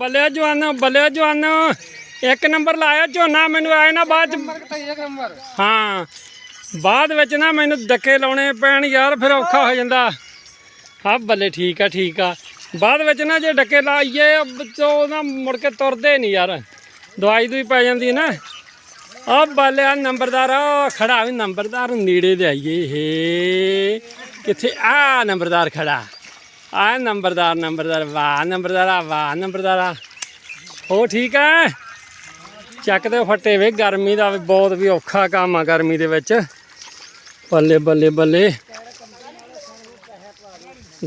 ਬੱਲੇ ਜਵਾਨੋ ਬੱਲੇ ਜਵਾਨੋ। ਇੱਕ ਨੰਬਰ ਲਾਇਆ ਝੋਨਾ ਮੈਨੂੰ ਆਏ ਨਾ ਬਾਅਦ ਚ। ਹਾਂ ਬਾਅਦ ਵਿੱਚ ਨਾ ਮੈਨੂੰ ਧੱਕੇ ਲਾਉਣੇ ਪੈਣ ਯਾਰ ਫਿਰ ਔਖਾ ਹੋ ਜਾਂਦਾ। ਹਾਂ ਬੱਲੇ ਠੀਕ ਆ ਠੀਕ ਆ। ਬਾਅਦ ਵਿੱਚ ਨਾ ਜੇ ਡੱਕੇ ਲਾਈਏ ਉਹ ਨਾ ਮੁੜ ਕੇ ਤੁਰਦੇ ਨਹੀਂ ਯਾਰ। ਦਵਾਈ ਦੂਈ ਪੈ ਜਾਂਦੀ ਨਾ। ਆ ਨੰਬਰਦਾਰ ਆ ਖੜਾ ਵੀ ਨੰਬਰਦਾਰ ਨੇੜੇ ਦੇ ਆਈਏ। ਹੇ ਕਿੱਥੇ? ਆ ਨੰਬਰਦਾਰ ਖੜਾ। ਆ ਨੰਬਰਦਾਰ ਨੰਬਰਦਾਰ ਵਾਹ ਨੰਬਰਦਾਰਾ ਵਾਹ ਨੰਬਰਦਾਰਾ। ਹੋ ਠੀਕ ਆ? ਚੱਕਦੇ ਫੱਟੇ ਵੇ ਗਰਮੀ ਦਾ ਬਹੁਤ ਵੀ ਔਖਾ ਕੰਮ ਆ ਗਰਮੀ ਦੇ ਵਿੱਚ। ਬੱਲੇ ਬੱਲੇ ਬੱਲੇ।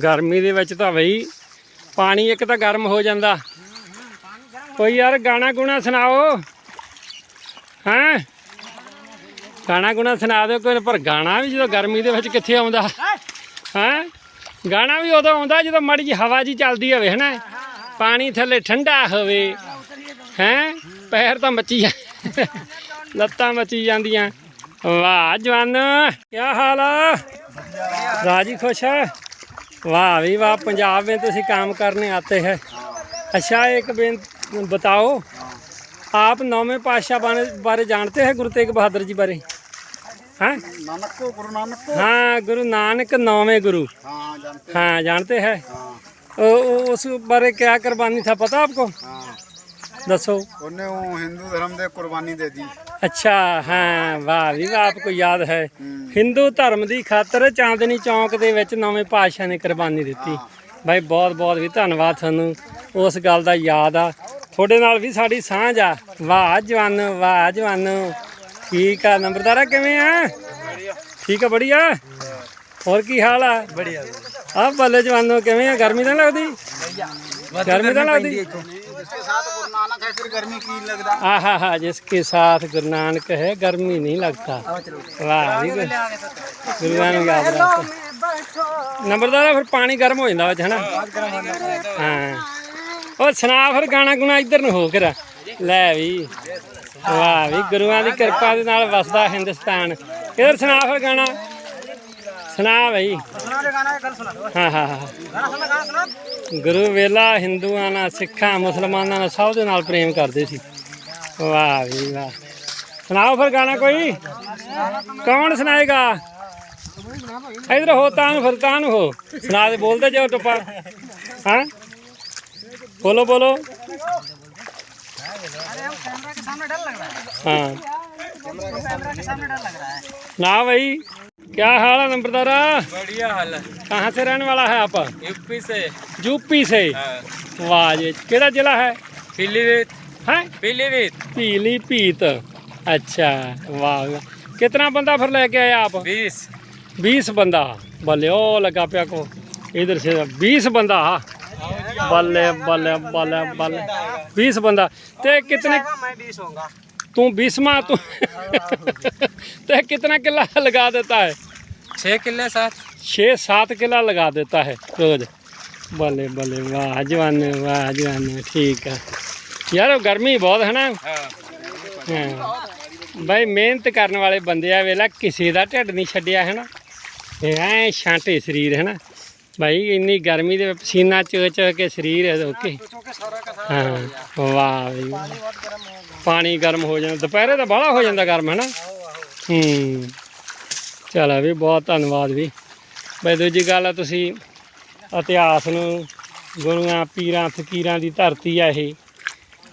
ਗਰਮੀ ਦੇ ਵਿੱਚ ਤਾਂ ਬਈ ਪਾਣੀ ਇੱਕ ਤਾਂ ਗਰਮ ਹੋ ਜਾਂਦਾ। ਕੋਈ ਯਾਰ ਗਾਣਾ ਗੁਣਾ ਸੁਣਾਓ। ਹਾਂ? ਗਾਣਾ ਗੁਣਾ ਸੁਣਾ ਦਿਓ ਕੋਈ ਪਰ ਗਾਣਾ ਵੀ ਜਦੋਂ ਗਰਮੀ ਦੇ ਵਿੱਚ ਕਿੱਥੇ ਆਉਂਦਾ? ਹਾਂ? ਗਾਣਾ ਵੀ ਉਦੋਂ ਆਉਂਦਾ ਜਦੋਂ ਮਾੜੀ ਜਿਹੀ ਹਵਾ ਜੀ ਚੱਲਦੀ ਹੋਵੇ ਹਨਾ ਪਾਣੀ ਥੱਲੇ ਠੰਡਾ ਹੋਵੇ ਹੈਂ ਪੈਰ ਤਾਂ ਮੱਚੀ ਜਾ ਲੱਤਾਂ ਮੱਚੀ ਜਾਂਦੀਆਂ ਵਾਹ ਜਵਾਨ ਕੀ ਹਾਲ ਆ ਰਾਜੀ ਖੁਸ਼ ਹੈ वाह भी वाह पंजाब में तो इसी काम करने आते हैं अच्छा एक बेन बताओ आप नौवें पातशाह बारे बारे जानते हैं गुरु तेग बहादुर जी बारे हाँ नानक को गुरु नानक को हाँ गुरु नानक नौवें गुरु हाँ जानते हाँ जानते हैं हाँ ओ, ओ, उस बारे क्या कुर्बानी था पता आपको हाँ दसो ਉਹਨੇ ਉਹ ਹਿੰਦੂ ਧਰਮ ਦੇ ਕੁਰਬਾਨੀ ਦੇ ਦੀ अच्छा हाँ वाह भी वाह आपको याद है ਹਿੰਦੂ ਧਰਮ ਦੀ ਖਾਤਰ ਚਾਂਦਨੀ ਚੌਂਕ ਦੇ ਵਿੱਚ ਨੌਵੇਂ ਪਾਤਸ਼ਾਹ ਨੇ ਕੁਰਬਾਨੀ ਦਿੱਤੀ ਬਾਈ ਬਹੁਤ ਬਹੁਤ ਵੀ ਧੰਨਵਾਦ ਤੁਹਾਨੂੰ ਉਸ ਗੱਲ ਦਾ ਯਾਦ ਆ ਤੁਹਾਡੇ ਨਾਲ ਵੀ ਸਾਡੀ ਸਾਂਝ ਆ ਵਾਹ ਜਵਾਨ ਵਾਹ ਜਵਾਨ ਠੀਕ ਆ ਨੰਬਰਦਾਰਾ ਕਿਵੇਂ ਆ? ਠੀਕ ਆ ਬੜੀਆ ਹੋਰ ਕੀ ਹਾਲ ਆ? ਬੜੀਆ ਆ ਬੱਲੇ ਜਵਾਨੋ ਕਿਵੇਂ ਆ? ਗਰਮੀ ਤਾਂ ਲੱਗਦੀ? ਗਰਮੀ ਤਾਂ ਲੱਗਦੀ? ਆਹਾ ਕੇ ਸਾਥ ਗੁਰੂ ਨਾਨਕ ਹੈ ਗਰਮੀ ਨਹੀਂ ਲੱਗਦਾ। ਵਾਹ ਜੀ ਗੁਰੂ ਨਾਨਕ ਆਪ ਨੰਬਰਦਾਰਾ ਫਿਰ ਪਾਣੀ ਗਰਮ ਹੋ ਜਾਂਦਾ ਵਿੱਚ ਹਨਾ? ਹਾਂ ਉਹ ਸੁਣਾ ਫਿਰ ਗਾਣਾ ਗੁਣਾ ਇੱਧਰ ਨੂੰ ਹੋ ਕੇ ਲੈ ਵੀ। ਵਾਹ ਵੀ ਗੁਰੂਆਂ ਦੀ ਕਿਰਪਾ ਦੇ ਨਾਲ ਵਸਦਾ ਹਿੰਦੁਸਤਾਨ। ਇਧਰ ਸੁਣਾ ਫਿਰ ਗਾਣਾ। ਸੁਣਾ ਬਈ। ਹਾਂ ਹਾਂ ਹਾਂ ਗੁਰੂ ਵੇਲਾ ਹਿੰਦੂਆਂ ਨਾਲ, ਸਿੱਖਾਂ, ਮੁਸਲਮਾਨਾਂ ਨਾਲ ਸਭ ਦੇ ਨਾਲ ਪ੍ਰੇਮ ਕਰਦੇ ਸੀ। ਵਾਹ ਵੀ ਵਾਹ। ਸੁਣਾਓ ਫਿਰ ਗਾਣਾ ਕੋਈ? ਕੌਣ ਸੁਣਾਏਗਾ? ਇਧਰ ਹੋ ਤਾਂ ਨੂੰ ਫਿਰ ਤਾਂ ਨੂੰ ਹੋ। ਸੁਣਾ ਦੇ, ਬੋਲਦੇ ਜਾਓ ਟੱਪਾ। ਹਾਂ? ਬੋਲੋ ਬੋਲੋ। हाँ ना भाई क्या हाल है नंबरदारा बढ़िया हाल है कहाँ से रहने वाला है आप यूपी से यूपी से वाह जी केड़ा जिला है पीलीभीत है पीलीभीत पीली पीत अच्छा वाह वाह। कितना बंदा फिर लेके आए आप बीस बीस बंदा बल्ले ओ लगा पिया को इधर से बीस बंदा बल्ले बल्ले बल्ले बल्ले बीस बंदा ते कितने मैं बीस होगा तू बीसवा तू ते कितना किला लगा देता है छः किले साथ छः सात किला लगा देता है रोज बल्ले बल्ले वाह जवान वाह जवान ठीक है यार गर्मी बहुत है ना ਹਾਂ ਬਾਈ ਮਿਹਨਤ ਕਰਨ ਵਾਲੇ ਬੰਦੇ ਆ ਵੇਲਾ ਕਿਸੇ ਦਾ ਢਿੱਡ ਨਹੀਂ ਛੱਡਿਆ ਹੈ ਨਾ ਇਹ ਐ ਛਾਂਟੇ ਸਰੀਰ ਹੈ ਨਾ ਭਾਈ ਇੰਨੀ ਗਰਮੀ ਦੇ ਪਸੀਨਾ ਚੋ ਚੋ ਕੇ ਸਰੀਰ ਹੈ ਓਕੇ। ਹਾਂ ਵਾਹ ਭਾਈ ਪਾਣੀ ਗਰਮ ਹੋ ਜਾਂਦਾ। ਦੁਪਹਿਰੇ ਤਾਂ ਬਾਹਲਾ ਹੋ ਜਾਂਦਾ ਗਰਮ ਹੈ ਨਾ ਹੂੰ। ਚਲੋ ਵੀ ਬਹੁਤ ਧੰਨਵਾਦ ਵੀ। ਬਈ ਦੂਜੀ ਗੱਲ ਆ ਤੁਸੀਂ ਇਤਿਹਾਸ ਨੂੰ ਗੁਰੂਆਂ ਪੀਰਾਂ ਫਕੀਰਾਂ ਦੀ ਧਰਤੀ ਆ ਇਹ।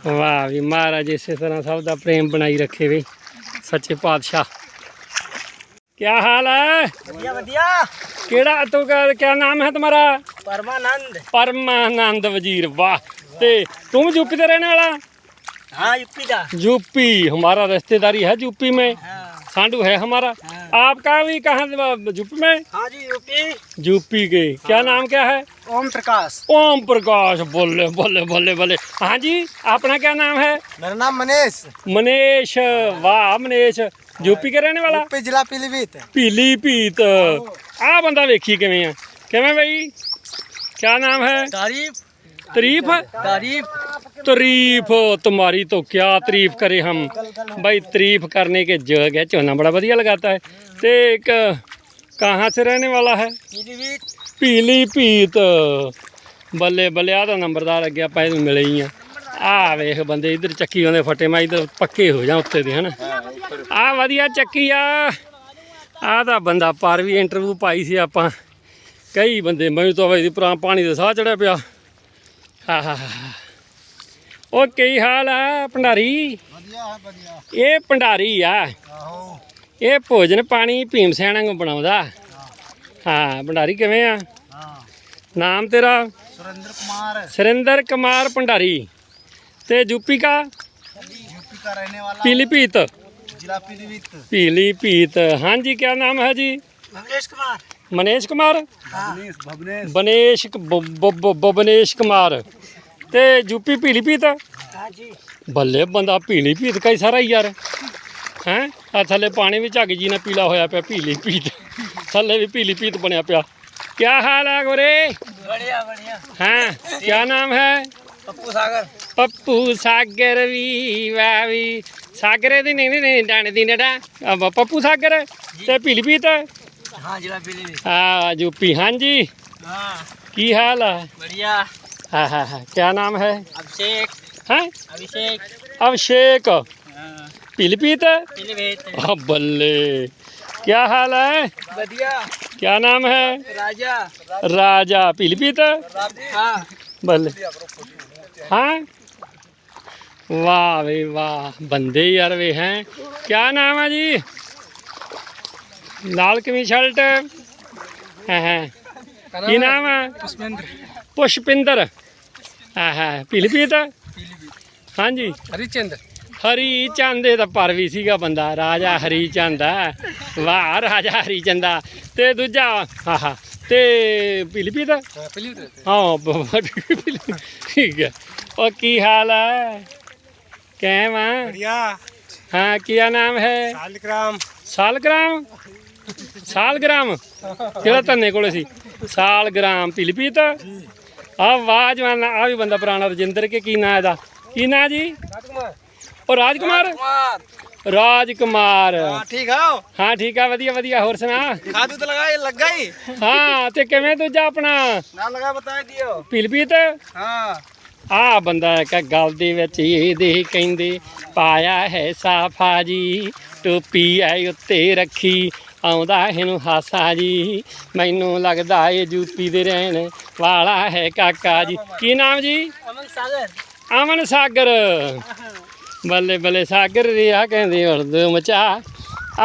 ਵਾਹ ਵੀ ਮਹਾਰਾਜ ਇਸੇ ਤਰ੍ਹਾਂ ਸਭ ਦਾ ਪ੍ਰੇਮ ਬਣਾਈ ਰੱਖੇ ਵੇ ਸੱਚੇ ਪਾਤਸ਼ਾਹ। ਕੀ ਹਾਲ ਹੈ ਵਧੀਆ ਵਧੀਆ। ਕਿਹੜਾ ਤੋ क्या नाम है तुम्हारा परमानंद परमानंद वजीर वाह ते तुम यूपी का रहने वाला हाँ यूपी का यूपी हमारा रिश्तेदारी है यूपी में हाँ सांडू है हमारा आपका भी कहाँ यूपी में हाँ जी यूपी यूपी के क्या नाम क्या है ओम प्रकाश ओम प्रकाश बोले बोले बोले बोले हाँ जी अपना क्या नाम है मेरा नाम मनीष मनीष वाह मनीष यूपी के रहने वाला यूपी जिला पीलीभीत पीली पीत आ बंदा वेखी किवें आ किवें भाई क्या नाम है तारीफ तारीफ तारीफ तारीफ तुम्हारी तो क्या तारीफ करे हम भाई तारीफ करने के जग है चोना बड़ा बढ़िया लगाता है ते एक कहाँ से रहने वाला है पीलीभीत पीली पीत ਬੱਲੇ ਬੱਲੇ ਆ ਤਾਂ ਨੰਬਰਦਾਰ ਅੱਗੇ ਆਪਾਂ ਇਹਨੂੰ ਮਿਲੇ ਹੀ ਆ ਵੇਖ ਬੰਦੇ ਇਧਰ ਚੱਕੀ ਆਉਂਦੇ ਫਟੇ ਮੈਂ ਇਧਰ ਪੱਕੇ ਹੋ ਜਾ ਉੱਤੇ ਦੇ ਹਨ? ਆ ਵਧੀਆ ਚੱਕੀ ਆ। ਆ ਤਾਂ ਬੰਦਾ ਪਰ ਵੀ ਇੰਟਰਵਿਊ ਪਾਈ ਸੀ ਆਪਾਂ। ਕਈ ਬੰਦੇ ਮੈਨੂੰ ਤਾਂ ਵੇ ਪਰਾਂ ਪਾਣੀ ਦੇ ਸਾਹ ਚੜਿਆ ਪਿਆ। ਹਾ ਉਹ ਕੀ ਹਾਲ ਆ ਭੰਡਾਰੀ? ਵਧੀਆ ਇਹ ਭੰਡਾਰੀ ਆ। ਇਹ ਭੋਜਨ ਪਾਣੀ ਭੀਮ ਸੈਣਾ ਨੂੰ ਬਣਾਉਂਦਾ। ਹਾਂ। ਭੰਡਾਰੀ ਕਿਵੇਂ ਆ? ਨਾਮ ਤੇਰਾ? ਸੁਰਿੰਦਰ ਕੁਮਾਰ। ਸੁਰਿੰਦਰ ਕੁਮਾਰ ਭੰਡਾਰੀ। ਤੇ ਯੂਪੀ ਕਾ यूपी का रहने वाला ਪੀਲੀਭੀਤ जिला पीलीभीत पीलीभीत हाँ जी क्या नाम है जी भवनेश कुमार मनीष कुमार भवनेश भवनेश बनेश ब- ब- ब- बबनेश कुमार ਤੇ ਯੂਪੀ ਪੀਲੀਭੀਤ हाँ जी ਬੱਲੇ ਬੰਦਾ ਪੀਲੀਭੀਤ ਕਈ ਸਾਰਾ ਹੀ ਯਾਰ ਹੈ ਆ ਥੱਲੇ ਪਾਣੀ ਵੀ ਝੱਗ ਜੀ ਨਾਲ ਪੀਲਾ ਹੋਇਆ ਪਿਆ ਪੀਲੀਭੀਤ ਥੱਲੇ ਵੀ ਪੀਲੀਭੀਤ ਬਣਿਆ ਪਿਆ ਕੀ ਹਾਲ ਹੈ ਗੋਰੇ बढ़िया बढ़िया ਹਾਂ ਕੀ ਨਾਮ ਹੈ पप्पू सागर ਪੱਪੂ ਸਾਗਰ ਵੀ ਵਾਵੀ ਸਾਗਰੇ ਦੀ ਨਹੀਂ ਨਹੀਂ ਡਾਣੇ ਦੀ ਨੜਾ ਆ ਪੱਪੂ ਸਾਗਰ ਤੇ ਪੀਲੀਭੀਤ हाँ जिला पीलीभीत ਆ ਯੂਪੀ ਹਾਂਜੀ हाँ ਕੀ ਹਾਲ ਹੈ बढ़िया ਹਾਂ ਹਾਂ ਹਾਂ ਕੀ ਨਾਮ ਹੈ अभिषेक ਹੈ अभिषेक ਅਭਿਸ਼ੇਕ हाँ पीलीभीत पीलीभीत आ, बल्ले क्या हाल है बढ़िया क्या नाम है राजा राजा पीलीभीत हाँ बल्ले ਹਾਂ? ਵਾਹ ਵੇ ਵਾਹ ਬੰਦੇ ਯਾਰ ਵੇ ਹੈ। ਕੀ ਨਾਮ ਆ ਜੀ? ਲਾਲ ਕਮੀ ਸ਼ਰਟ ਹਾਂ ਹੈ। ਕੀ ਨਾਮ ਹੈ ਪੁਸ਼ਪਿੰਦਰ। ਪੁਸ਼ਪਿੰਦਰ। ਹਾਂ ਹਾਂ। ਪੀਲੀਪੀਤ? ਹਾਂਜੀ। ਹਰੀਚੰਦ। ਹਰੀ ਚੰਦ ਦਾ ਪਰ ਵੀ ਸੀਗਾ ਬੰਦਾ। ਰਾਜਾ ਹਰੀ ਚੰਦ ਵਾਹ ਰਾਜਾ ਹਰੀ ਚੰਦਾ ਤੇ ਦੂਜਾ ਆਹਾ। ਤੇ ਪਿਲਪੀ ਦਾ ਹਾਂ ਬ- ਠੀਕ ਹੈ ਉਹ ਕੀ ਹਾਲ ਹੈ ਕਹਿਵਾ बढ़िया ਹਾਂ ਕੀ ਨਾਮ ਹੈ शालिग्राम ਸਾਲਗ੍ਰਾਮ ਸਾਲਗ੍ਰਾਮ ਜਿਹੜਾ ਧੰਨੇ ਕੋਲੇ ਸੀ ਸਾਲਗ੍ਰਾਮ ਪਿਲਪੀਤ ਆ ਵਾਹ ਜਵਾਨ ਆ ਵੀ ਬੰਦਾ ਪੁਰਾਣਾ ਰਜਿੰਦਰ ਕੇ ਕੀ ਨਾਂ ਇਹਦਾ ਕੀ ਨਾਂ ਜੀ राजकुमार ਉਹ ਰਾਜਕੁਮਾਰ ਰਾਜ ਕੁਮਾਰ ਹਾਂ ਠੀਕ ਆ ਹਾਂ ਠੀਕ ਆ ਵਧੀਆ ਵਧੀਆ ਹੋਰ ਸੁਣਾ? ਖਾਦੂ ਤਾਂ ਲਗਾ ਲੱਗਾ ਹੀ? ਹਾਂ ਤੇ ਕਿਵੇਂ ਦੂਜਾ ਆਪਣਾ? ਨਾ ਲਗਾ ਬਤਾ ਦਿਓ। ਪਿਲਪੀਤ? ਹਾਂ। ਆ ਬੰਦਾ ਕਹ ਗੱਲ ਦੇ ਵਿੱਚ ਇਹ ਦੇ ਕਹਿੰਦੇ ਪਾਇਆ ਹੈ ਸਾਫਾ ਜੀ ਟੋਪੀ ਐ ਉੱਤੇ ਰੱਖੀ ਆਉਂਦਾ ਇਹਨੂੰ ਹਾਸਾ ਜੀ। ਮੈਨੂੰ ਲੱਗਦਾ ਇਹ ਯੂਪੀ ਦੇ ਰਹਿਣ ਵਾਲਾ ਹੈ ਕਾਕਾ ਜੀ। ਕੀ ਨਾਮ ਜੀ? ਅਮਨ ਸਾਗਰ। ਅਮਨ ਸਾਗਰ। ਬੱਲੇ ਬੱਲੇ ਸਾਗਰ ਰਿਆ ਕਹਿੰਦੀ ਉਰਦੂ ਮਚਾ।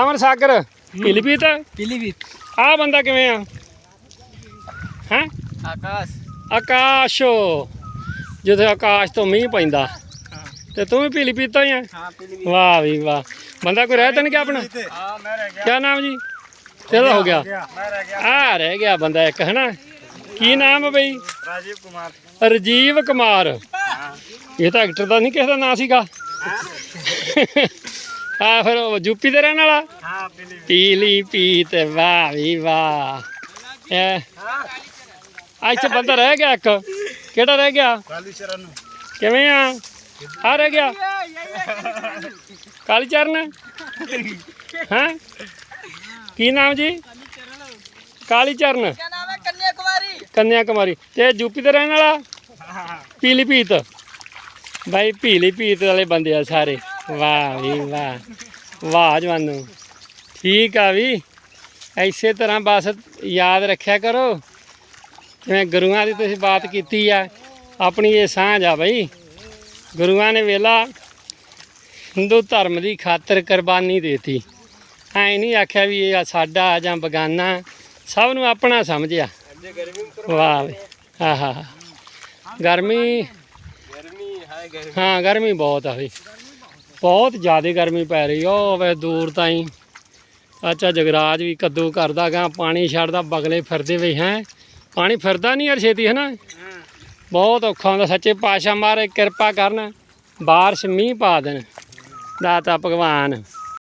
ਅਮਰ ਸਾਗਰ ਪੀਲੀਪੀਤ ਪੀਲੀਪੀਤ ਆ ਬੰਦਾ ਕਿਵੇਂ ਆ? ਹੈ? ਆਕਾਸ਼। ਆਕਾਸ਼ੋ। ਜਦੋਂ ਆਕਾਸ਼ ਤੋਂ ਮੀਂਹ ਪੈਂਦਾ। ਤੇ ਤੂੰ ਵੀ ਪੀਲੀਪੀਤ ਹੀ ਆ? ਹਾਂ ਪੀਲੀਪੀਤ ਵਾਹ ਵੀ ਵਾਹ। ਬੰਦਾ ਕੋਈ ਰਹਿ ਤਾਂ ਨਹੀਂ ਕਿ ਆਪਣਾ? ਹਾਂ ਮੈਂ ਰਹਿ ਗਿਆ। ਕੀ ਨਾਮ ਜੀ? ਤੇਰਾ ਹੋ ਗਿਆ। ਮੈਂ ਰਹਿ ਗਿਆ। ਆ ਰਹਿ ਗਿਆ ਬੰਦਾ ਇੱਕ ਹਨਾ? ਕੀ ਨਾਮ ਹੈ ਬਈ? ਰਾਜੀਵ ਕੁਮਾਰ। ਰਾਜੀਵ ਕੁਮਾਰ। ਇਹ ਤਾਂ ਐਕਟਰ ਦਾ ਨਹੀਂ ਕਿਸੇ ਦਾ ਨਾਂ ਸੀਗਾ। ਆ ਫਿਰ ਉਹ ਯੂਪੀ ਦੇ ਰਹਿਣ ਵਾਲਾ? ਹਾਂ ਪੀਲੀ ਪੀਤ ਵਾਹ ਵੀ ਵਾਹ। ਆ ਇੱਥੇ ਬੰਦਾ ਰਹਿ ਗਿਆ ਇੱਕ। ਕਿਹੜਾ ਰਹਿ ਗਿਆ? ਕਾਲੀਚਰਨ। ਕਿਵੇਂ ਆ? ਆ ਰਹਿ ਗਿਆ? ਕਾਲੀ ਚਰਨ ਹਾਂ? ਕੀ ਨਾਮ ਜੀ? ਕਾਲੀਚਰਨ। ਕੰਨਿਆ ਕੁਮਾਰੀ ਕੰਨਿਆ ਕੁਮਾਰੀ ਤੇ ਯੂਪੀ ਦੇ ਰਹਿਣ ਵਾਲਾ? ਪੀਲੀ ਪੀਤ। ਬਾਈ ਭੀਲੀ ਭੀਤ ਵਾਲੇ ਬੰਦੇ ਆ ਸਾਰੇ। ਵਾਹ ਵੀ ਵਾਹ। ਵਾਹ ਜਵਾਨੋ। ਠੀਕ ਆ ਵੀ। ਐਸੇ ਤਰ੍ਹਾਂ ਬਸ ਯਾਦ ਰੱਖਿਆ ਕਰੋ। ਜਿਵੇਂ ਗੁਰੂਆਂ ਦੀ ਤੁਸੀਂ ਬਾਤ ਕੀਤੀ ਆ, ਆਪਣੀ ਇਹ ਸਾਂਝ ਆ ਬਈ। ਗੁਰੂਆਂ ਨੇ ਵੇਲਾ ਹਿੰਦੂ ਧਰਮ ਦੀ ਖਾਤਰ ਕੁਰਬਾਨੀ ਦੇਤੀ। ਐ ਨਹੀਂ ਆਖਿਆ ਵੀ ਇਹ ਸਾਡਾ ਜਾਂ ਬਗਾਨਾ। ਸਭ ਨੂੰ ਆਪਣਾ ਸਮਝਿਆ। ਵਾਹ ਵੇ ਆਹਾ। ਗਰਮੀ ਹਾਂ, ਗਰਮੀ ਬਹੁਤ ਆ ਵੀ ਬਹੁਤ ਜ਼ਿਆਦਾ ਗਰਮੀ ਪੈ ਰਹੀ ਉਹ ਵੇ ਦੂਰ ਤਾਈ। ਅੱਛਾ, ਜਗਰਾਜ ਵੀ ਕੱਦੂ ਕਰਦਾ ਗਾ। ਪਾਣੀ ਛੱਡਦਾ, ਬਗਲੇ ਫਿਰਦੇ ਵੇ ਹੈ। ਪਾਣੀ ਫਿਰਦਾ ਨਹੀਂ ਯਾਰ ਛੇਤੀ ਹੈ ਨਾ ਬਹੁਤ ਔਖਾ ਹੁੰਦਾ। ਸੱਚੇ ਪਾਸ਼ਾ ਮਾਰੇ ਕਿਰਪਾ ਕਰਨ। ਬਾਰਿਸ਼ ਮੀਂਹ ਪਾ ਦੇਣ। ਦਾਤਾ ਭਗਵਾਨ।